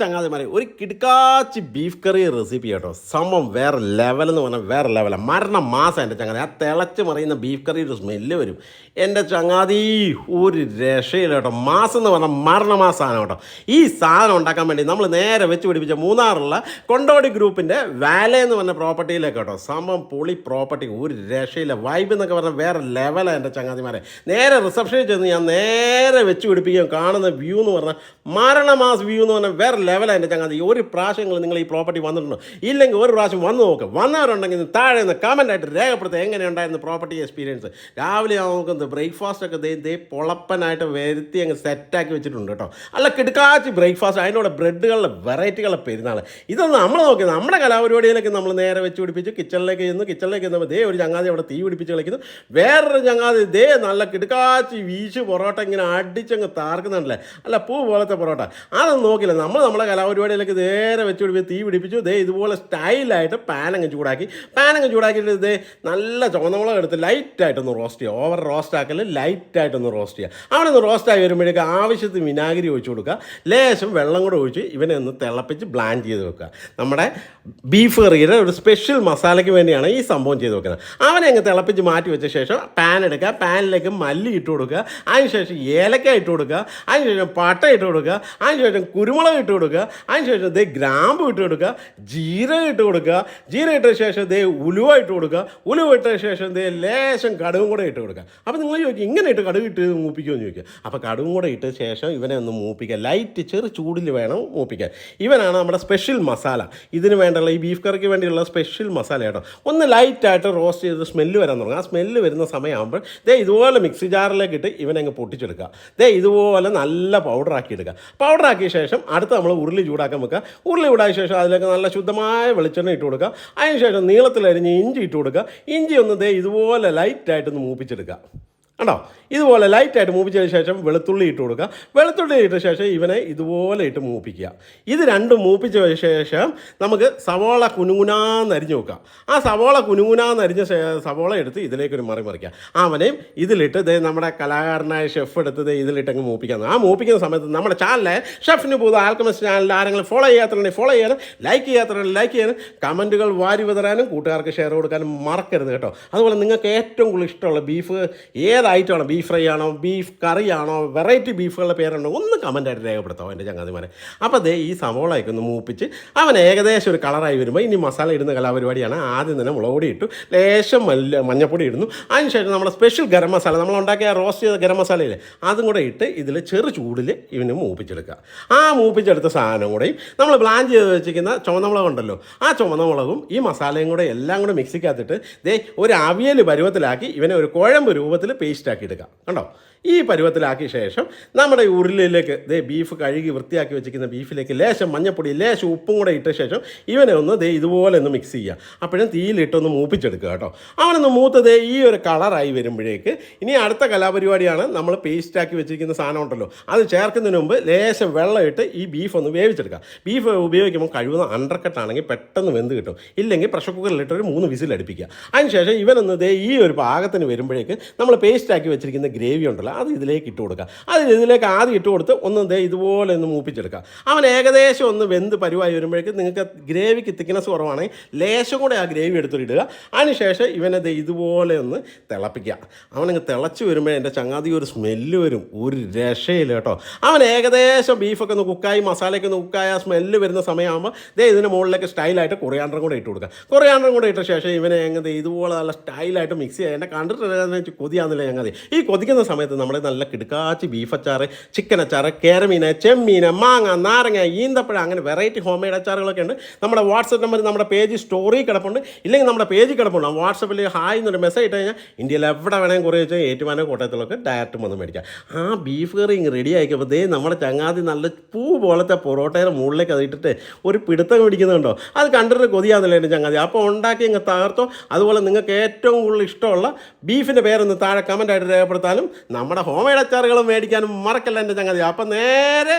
ചങ്ങാതിമാരെ ഒരു കിടക്കാച്ചി ബീഫ് കറി റെസിപ്പി കേട്ടോ സംഭവം വേറെ ലെവൽ എന്ന് പറഞ്ഞാൽ വേറെ ലെവലാണ് മരണ മാസം എന്റെ ചങ്ങാതി. ആ തിളച്ച് മറിയുന്ന ബീഫ് കറിയുടെ സ്മെല്ല് വരും. എന്റെ ചങ്ങാതി ഒരു രക്ഷയില്ല കേട്ടോ. മാസം എന്ന് പറഞ്ഞാൽ മരണമാസമാണ് കേട്ടോ. ഈ സാധനം ഉണ്ടാക്കാൻ വേണ്ടി നമ്മൾ നേരെ വെച്ച് പിടിപ്പിച്ച മൂന്നാറുള്ള കൊണ്ടോടി ഗ്രൂപ്പിന്റെ വാല എന്ന് പറഞ്ഞ പ്രോപ്പർട്ടിയിലേക്ക് കേട്ടോ. സംഭവം പൊളി പ്രോപ്പർട്ടി ഒരു രക്ഷയില്ല. വൈബ് എന്നൊക്കെ പറഞ്ഞാൽ വേറെ ലെവലാണ് എന്റെ ചങ്ങാതിമാരെ. നേരെ റിസപ്ഷനിൽ ചെന്ന് ഞാൻ നേരെ വെച്ച് പിടിപ്പിക്കുകയും കാണുന്ന വ്യൂ എന്ന് പറഞ്ഞാൽ മരണമാസ് വ്യൂ എന്ന് പറഞ്ഞാൽ വേറെ എന്റെ ചങ്ങാതി ഒരു പ്രാവശ്യങ്ങൾ നിങ്ങൾ ഈ പ്രോപ്പർട്ടി വന്നിട്ടുണ്ടോ? ഇല്ലെങ്കിൽ ഒരു പ്രാവശ്യം വന്ന് നോക്ക്. വന്നവരുണ്ടെങ്കിൽ താഴെ നിന്ന് കമന്റായിട്ട് രേഖപ്പെടുത്തുക എങ്ങനെയുണ്ടായിരുന്നു പ്രോപ്പർട്ടി എക്സ്പീരിയൻസ് രാവിലെ നമുക്ക് ബ്രേക്ക്ഫാസ്റ്റ് ഒക്കെ ദേ പൊളപ്പനായിട്ട് വരുത്തി അങ്ങ് സെറ്റാക്കി വെച്ചിട്ടുണ്ട് കേട്ടോ. അല്ല കിടക്കാച്ചി ബ്രേക്ക്ഫാസ്റ്റ് അതിനോട് ബ്രെഡുകളുടെ വെറൈറ്റികളുടെ പെരുന്നാൾ ഇതൊന്നും നമ്മൾ നോക്കി നമ്മുടെ കലാപരിപാടിയിലേക്ക് നമ്മൾ നേരെ വെച്ച് പിടിപ്പിച്ച്. കിച്ചണിലേക്ക് ചെന്ന്. കിച്ചണിലേക്ക് ചെന്നപ്പോൾ ദേ ഒരു ചങ്ങാതി അവിടെ തീ പിടിപ്പിച്ച് കളിക്കുന്നു. വേറൊരു ചങ്ങാതി ദേ നല്ല കിടക്കാച്ചി വീശ് പൊറോട്ട ഇങ്ങനെ അടിച്ചങ്ങ് താർക്കുന്നുണ്ടല്ലേ? അല്ല പൂ പോലത്തെ പൊറോട്ട. അതൊന്നും നോക്കില്ല നമ്മൾ നമ്മൾ നമ്മുടെ കലാപരിപാടിയിലേക്ക് നേരെ വെച്ച് പിടിപ്പിച്ച് തീ പിടിപ്പിച്ചു. ദേ ഇതുപോലെ സ്റ്റൈലായിട്ട് പാനങ്ങ് ചൂടാക്കി. പാനങ്ങ് ചൂടാക്കിയിട്ട് ദേ നല്ല ചുവന്നമുളക് എടുത്ത് ലൈറ്റായിട്ടൊന്ന് റോസ്റ്റ് ചെയ്യുക. ഓവർ റോസ്റ്റ് ആക്കൽ ലൈറ്റായിട്ടൊന്ന് റോസ്റ്റ് ചെയ്യുക. അവിടെ റോസ്റ്റ് ആയി വരുമ്പോഴേക്ക് ആവശ്യത്തിന് വിനാഗിരി ഒഴിച്ച് കൊടുക്കുക. ലേശം വെള്ളം കൂടെ ഒഴിച്ച് ഇവനെ ഒന്ന് തിളപ്പിച്ച് ബ്ലാൻഡ് ചെയ്ത് വെക്കുക. നമ്മുടെ ബീഫ് കറിയുടെ ഒരു സ്പെഷ്യൽ മസാലയ്ക്ക് വേണ്ടിയാണ് ഈ സംഭവം ചെയ്ത് വെക്കുന്നത്. അവനെ അങ്ങ് തിളപ്പിച്ച് മാറ്റി വെച്ച ശേഷം പാൻ എടുക്കുക. പാനിലേക്ക് മല്ലി ഇട്ട് കൊടുക്കുക. അതിനുശേഷം ഏലക്ക ഇട്ട് കൊടുക്കുക. അതിനുശേഷം പട്ട ഇട്ട് കൊടുക്കുക. അതിനുശേഷം കുരുമുളക് ഇട്ട് കൊടുക്കുക. അതിനുശേഷം ദേ ഗ്രാമ്പ് ഇട്ട് കൊടുക്കുക. ജീരകം ഇട്ട് കൊടുക്കുക. ജീരകം ഇട്ട ശേഷം ദേ ഉലുവ ഇട്ട് കൊടുക്കുക. ഉലുവ ഇട്ട ശേഷം ദേ ലേശം കടുകും കൂടെ ഇട്ട് കൊടുക്കുക. അപ്പോൾ നിങ്ങൾ ചോദിക്കും ഇങ്ങനെ ഇട്ട് കടുക് ഇട്ട് മൂപ്പിക്കുമെന്ന് ചോദിക്കുക അപ്പോൾ കടുകും കൂടെ ഇട്ട ശേഷം ഇവനെ ഒന്ന് മൂപ്പിക്കുക. ലൈറ്റ് ചെറു ചൂടിൽ വേണം മൂപ്പിക്കാൻ. ഇവനാണ് നമ്മുടെ സ്പെഷ്യൽ മസാല ഇതിന് വേണ്ടുള്ള ഈ ബീഫ് കറിക്ക് വേണ്ടിയുള്ള സ്പെഷ്യൽ മസാല കേട്ടോ. ഒന്ന് ലൈറ്റായിട്ട് റോസ്റ്റ് ചെയ്ത് സ്മെല്ല് വരാൻ തുടങ്ങും. ആ സ്മെല്ല് വരുന്ന സമയമാകുമ്പോൾ ദേ ഇതുപോലെ മിക്സി ജാറിലേക്ക് ഇട്ട് ഇവനങ്ങ് പൊട്ടിച്ചെടുക്കുക. ദേ ഇതുപോലെ നല്ല പൗഡറാക്കി എടുക്കുക. പൗഡറാക്കിയ ശേഷം അടുത്ത് നമ്മൾ ഉരുളി ചൂടാക്കാൻ വെക്കുക. ഉരുളി ചൂടായ ശേഷം അതിലേക്ക് നല്ല ശുദ്ധമായ വെളിച്ചെണ്ണ ഇട്ട് കൊടുക്കുക. അതിനുശേഷം നീളത്തിലരിഞ്ഞ് ഇഞ്ചി ഇട്ട് കൊടുക്കുക. ഇഞ്ചി ഒന്ന് ദേ ഇതുപോലെ ലൈറ്റായിട്ടൊന്ന് മൂപ്പിച്ചെടുക്കുക. കണ്ടോ? ഇതുപോലെ ലൈറ്റായിട്ട് മൂപ്പിച്ചതിന് ശേഷം വെളുത്തുള്ളി ഇട്ട് കൊടുക്കുക. വെളുത്തുള്ളി ഇട്ട ശേഷം ഇവനെ ഇതുപോലെ ഇട്ട് മൂപ്പിക്കുക. ഇത് രണ്ടും മൂപ്പിച്ച ശേഷം നമുക്ക് സവോള കുനുങ്ങുനാന്ന് അരിഞ്ഞ് നോക്കാം ആ സവോള ശേ- സവോള എടുത്ത് ഇതിലേക്കൊരു മറി മറിക്കുക. അവനെയും ഇതിലിട്ട് ദേ നമ്മുടെ കലാകാരനായ ഷെഫ് എടുത്ത് ദേ ഇതിലിട്ട് അങ്ങ് മൂപ്പിക്കാം ആ മൂപ്പിക്കുന്ന സമയത്ത് നമ്മുടെ ചാനലിലെ ഷെഫിന് പോകുന്ന ആൽക്കമിസ്റ്റ് ചാനലിൽ ആരെങ്കിലും ഫോളോ ചെയ്യാത്തതുണ്ടെങ്കിൽ ഫോളോ ചെയ്യാനും ലൈക്ക് ചെയ്യാത്തതുണ്ടെങ്കിൽ ലൈക്ക് ചെയ്യാനും കമന്റുകൾ വാരി വിതരാനും കൂട്ടുകാർക്ക് ഷെയർ കൊടുക്കാനും മറക്കരുത് കേട്ടോ. അതുപോലെ നിങ്ങൾക്ക് ഏറ്റവും കൂടുതൽ ഇഷ്ടമുള്ള ബീഫ് ഏത് ഐറ്റമാണോ ബീഫ് ഫ്രൈ ആണോ ബീഫ് കറിയാണോ വെറൈറ്റി ബീഫുകളുടെ പേരുണ്ടോ ഒന്ന് കമന്റായിട്ട് രേഖപ്പെടുത്താം എന്റെ ചങ്ങാതിമാരെ. അപ്പോൾ അതേ ഈ സവോളയൊക്കെ ഒന്ന് മൂപ്പിച്ച്. അവൻ ഏകദേശം ഒരു കളറായി വരുമ്പോൾ ഇനി മസാല ഇടുന്ന കലാപരിപാടിയാണ്. ആദ്യം തന്നെ മുളക് പൊടി ഇട്ടു ലേശം മല്ല മഞ്ഞപ്പൊടി ഇടുന്നു. അതിനുശേഷം നമ്മുടെ സ്പെഷ്യൽ ഗരം മസാല നമ്മൾ ഉണ്ടാക്കിയ റോസ്റ്റ് ചെയ്ത ഗരം മസാലയില്ലേ അതും കൂടെ ഇട്ട് ഇതിൽ ചെറു ചൂടിൽ ഇവന് മൂപ്പിച്ചെടുക്കുക. ആ മൂപ്പിച്ചെടുത്ത സാധനം കൂടെയും നമ്മൾ പ്ലാൻ ചെയ്ത് വെച്ചിരിക്കുന്ന ചുവന്നമുളക് ഉണ്ടല്ലോ ആ ചുവന്നമുളകും ഈ മസാലയും കൂടെ എല്ലാം കൂടെ മിക്സിക്കകത്തിട്ട് ദേ ഒരു അവിയൽ പരുവത്തിലാക്കി ഇവനെ ഒരു കുഴമ്പ് രൂപത്തിൽ പേസ്റ്റ് ആക്കി എടുക്കാം. കണ്ടോ? ഈ പരുവത്തിലാക്കിയ ശേഷം നമ്മുടെ ഈ ഉരുളിയിലേക്ക് ദേ ബീഫ് കഴുകി വൃത്തിയാക്കി വെച്ചിരിക്കുന്ന ബീഫിലേക്ക് ലേശം മഞ്ഞപ്പൊടി ലേശം ഉപ്പും കൂടെ ഇട്ട ശേഷം ഇവനെ ഒന്ന് ദേ ഇതുപോലെ ഒന്ന് മിക്സ് ചെയ്യുക. അപ്പോഴും തീയിലിട്ടൊന്ന് മൂപ്പിച്ചെടുക്കുക കേട്ടോ. അവനൊന്ന് ദേ ഈ ഒരു കളറായി വരുമ്പോഴേക്ക് ഇനി അടുത്ത കലാപരിപാടിയാണ് നമ്മൾ പേസ്റ്റാക്കി വെച്ചിരിക്കുന്ന സാധനം ഉണ്ടല്ലോ. അത് ചേർക്കുന്നതിന് മുമ്പ് ലേശം വെള്ളം ഇട്ട് ഈ ബീഫ് ഒന്ന് വേവിച്ചെടുക്കുക. ബീഫ് ഉപയോഗിക്കുമ്പോൾ കഴിവുന്ന അണ്ടർക്കട്ടാണെങ്കിൽ പെട്ടെന്ന് വെന്ത് കിട്ടും. ഇല്ലെങ്കിൽ പ്രഷർ കുക്കറിലിട്ട് ഒരു മൂന്ന് വിസിൽ അടുപ്പിക്കുക അതിനുശേഷം ഇവനൊന്ന് ദേ ഈ ഒരു പാകത്തിന് വരുമ്പോഴേക്ക് നമ്മൾ പേസ്റ്റാക്കി വെച്ചിരിക്കുന്ന ഗ്രേവി ഉണ്ടല്ലോ അത് ഇതിലേക്ക് ഇട്ട് കൊടുക്കുക. അത് ഇതിലേക്ക് ആദ്യം ഇട്ട് കൊടുത്ത് ഒന്ന് ദേ ഇതുപോലെ ഒന്ന് മൂപ്പിച്ചെടുക്കുക. അവൻ ഏകദേശം ഒന്ന് വെന്ത് പരുവായി വരുമ്പോഴേക്ക് നിങ്ങൾക്ക് ഗ്രേവിക്ക് തിക്നെസ് കുറവാണെങ്കിൽ ലേശം കൂടെ ആ ഗ്രേവി എടുത്തിടുക അതിനുശേഷം ഇവനെ ദേ ഇതുപോലെ ഒന്ന് തിളപ്പിക്കുക. അവനങ്ങ് തിളച്ച് വരുമ്പോൾ എന്റെ ചങ്ങാതി ഒരു സ്മെല്ല് വരും. ഒരു രക്ഷയില്ല കേട്ടോ. അവൻ ഏകദേശം ബീഫൊക്കെ ഒന്ന് കുക്കായി മസാലയൊക്കെ ഒന്ന് കുക്കായ സ്മെല്ല് വരുന്ന സമയമാകുമ്പോൾ ദേ ഇതിന്റെ മുകളിലേക്ക് സ്റ്റൈലായിട്ട് കൊറിയാണ്ടറും കൂടെ ഇട്ട് കൊടുക്കുക. കൊറിയാണ്ടറും കൂടെ ഇട്ട ശേഷം ഇവനെ എങ്ങനെ ഇതുപോലെ നല്ല സ്റ്റൈലായിട്ട് മിക്സ് ചെയ്യുക. എന്നെ കണ്ടിട്ട് കൊതിയാന്നില്ല ഞങ്ങൾ ഈ കൊതിക്കുന്ന സമയത്ത് നമ്മുടെ നല്ല കിടുക്കാച്ചി ബീഫ് അച്ചാർ ചിക്കൻ അച്ചാർ കേരമീന് ചെമ്മീന് മാങ്ങ നാരങ്ങ ഈന്തപ്പഴ അങ്ങനെ വെറൈറ്റി ഹോം മെയ്ഡ് അച്ചാറുകളൊക്കെ ഉണ്ട്. നമ്മുടെ വാട്സപ്പ് നമ്പർ നമ്മുടെ പേജ് സ്റ്റോറി കിടപ്പുണ്ട്. ഇല്ലെങ്കിൽ നമ്മുടെ പേജ് കിടപ്പുണ്ട്. വാട്സപ്പിൽ ഹായ് എന്നൊരു മെസ്സേജ് ഇട്ട് കഴിഞ്ഞാൽ ഇന്ത്യയിൽ എവിടെ വേണമെങ്കിൽ കുറേ വെച്ചാൽ ഏറ്റുമാനോ കോട്ടയത്തിലൊക്കെ ഡയറക്റ്റ് വന്ന് മേടിക്കാം. ആ ബീഫ് കറി ഇങ്ങ് റെഡി ആയിക്കപ്പോൾ ദേ നമ്മുടെ ചങ്ങാതി നല്ല പൂ പോലത്തെ പൊറോട്ടയുടെ മുകളിലേക്ക് അത് ഇട്ടിട്ട് ഒരു പിടുത്തം പിടിക്കുന്നുണ്ടോ? അത് കണ്ടിട്ട് കൊതിയാന്നല്ലേ എന്റെ ചങ്ങാതി. അപ്പോൾ ഉണ്ടാക്കി ഇങ്ങ് തകർത്തോ. അതുപോലെ നിങ്ങൾക്ക് ഏറ്റവും കൂടുതൽ ഇഷ്ടമുള്ള ബീഫിന്റെ പേരൊന്ന് താഴെ കമന്റായിട്ട് രേഖപ്പെടുത്താനും നമ്മുടെ ഹോം മെയ്ഡ് അച്ചാറുകളും മേടിക്കാനും മറക്കല്ല എന്റെ ചങ്ങാതി? അപ്പം നേരെ